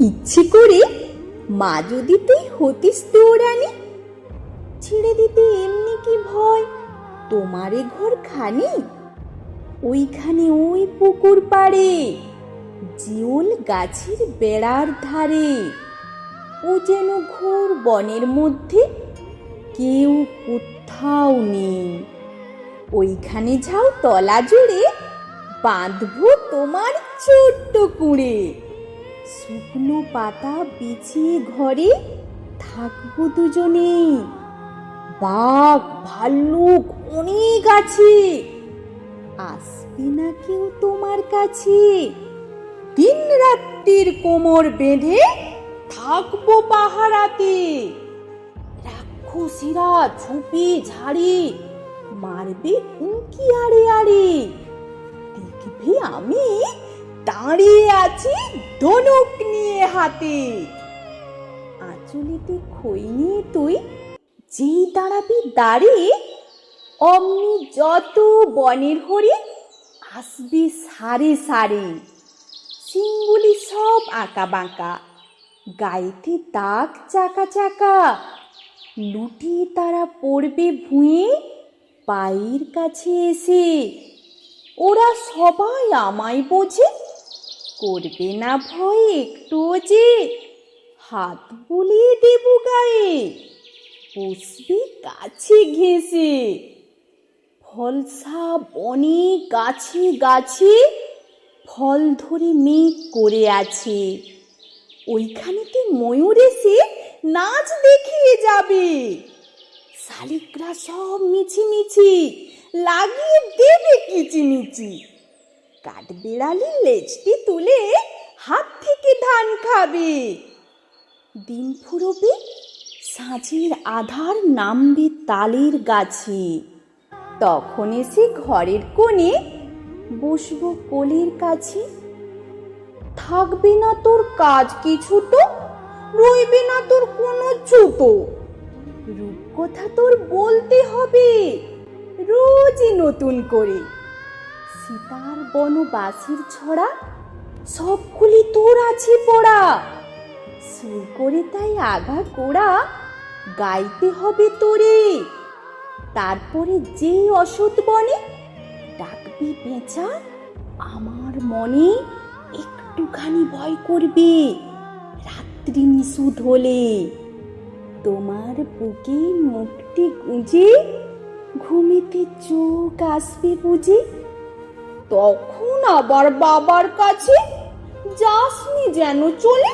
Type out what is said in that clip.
ইচ্ছে করে মা যদি হতিস ছেড়ে দিতে এমনি কি ভয়? তোমারে ঘর খানি, ওইখানে ওই পুকুর পাড়ে জিওল গাছের বেড়ার ধারে। ও যেন ঘোর বনের মধ্যে কেউ কোথাও নেই। ওইখানে যাও তলা জুড়ে, বাঁধবো তোমার ছোট্ট কুঁড়ে। শুকনো পাতা বিছিয়ে ঘরে থাকব দুজনে বাঘ, ভাল্লুক অনেক আছে। আসবে না কেউ তোমার কাছে। দিন রাত্রির কোমর বেঁধে থাকব পাহারাতে। রাক্ষসীরা ঝুপি ঝাড়ি মারবে উঁকি আড়ে আড়ে। দেখবি আমি দাঁড়িয়ে আছি ধনুক নিয়ে হাতে। আঁচলেতে খই নিয়ে তুই যেই দাঁড়াবি দাঁড়িয়ে অমনি যত বনের হরিণ আসবে সারে সারে। সিংগুলি সব আঁকা বাঁকা, গায়েতে দাগ চাকা চাকা। লুটিয়ে তারা পড়বে ভুঁয়ে পায়ের কাছে এসে। ওরা সবাই আমায় বোঝে করবে না ভয় একটুও যে। হাত বুলিয়ে দেব গায়ে। বসবে কাছে ঘেঁষে। ফলসা বনে গাছে গাছে ফল ধরে মেঘ করে আছে। ওইখানে ওইখানেতে ময়ূর এসে নাচ দেখিয়ে যাবে? শালিকরা সব মিছিমিছি লাগিয়ে দেবে কিচিমিচি। কাঠবেড়ালি লেজটি তুলে হাত থেকে ধান খাবে। দিন ফুরবে সাঁঝের আধার নামবে তালের গাছে। তখন এসে ঘরের কোণে বসব কোলের কাছে। থাকবে না তোর কাজ কিছু তো, রইবে না তোর কোনো ছুতো রূপকথা তোর বলতে হবে, রোজই নতুন করে। সীতার বনবাসীর ছড়া? সবগুলি তোর আছে পড়া। সুর করে তাই আগা কোড়া গাইতে হবে তোরে। তারপরে যেই অসৎ বনে ডাকবি পেঁচা, আমার মনে একটুখানি ভয় করবে রাত্রি নিশুদ হলে। তোমার বুকে মুক্তি গুঁজে ঘুমিতে চোখ আসবে বুঝে? তখন আবার বাবার কাছে যাসনি যেন চলে